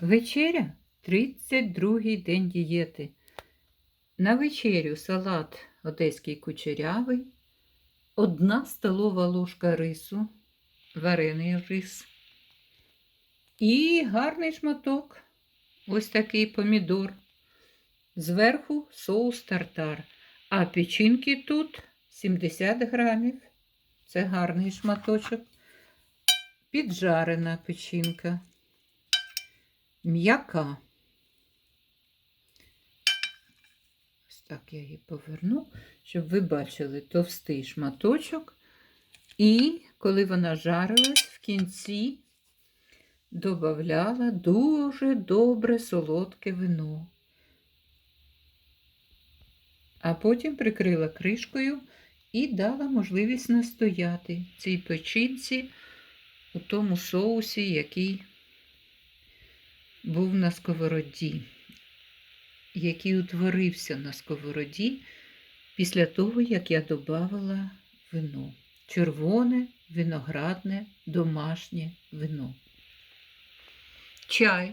Вечеря 32-й день дієти. На вечерю салат одеський кучерявий, одна столова ложка рису, варений рис і гарний шматок, ось такий помідор. Зверху соус тартар. А печінки тут 70 грамів. Це гарний шматочок. Піджарена печінка. М'яка. Ось так я її поверну, щоб ви бачили товстий шматочок. І коли вона жарилась, в кінці додавала дуже добре солодке вино. А потім прикрила кришкою і дала можливість настояти цій печінці у тому соусі, який був на сковороді, який утворився на сковороді після того, як я додавала вино. Червоне, виноградне, домашнє вино. Чай.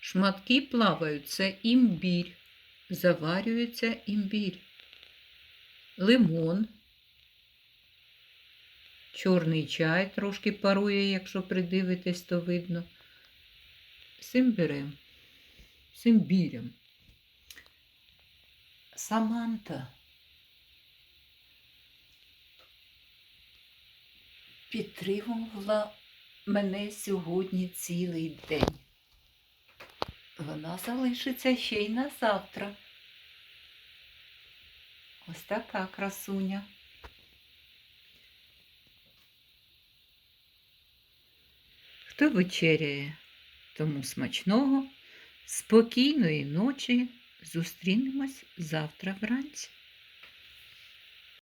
Шматки плавають, це імбір. Заварюється імбір. Лимон. Чорний чай трошки парує, якщо придивитесь, то видно. Симбирем. Симбірем. Саманта. Підтримувала мене сьогодні цілий день. Вона залишиться ще й на завтра. Ось така красуня. Хто вечеряє, тому смачного, спокійної ночі. Зустрінемось завтра вранці.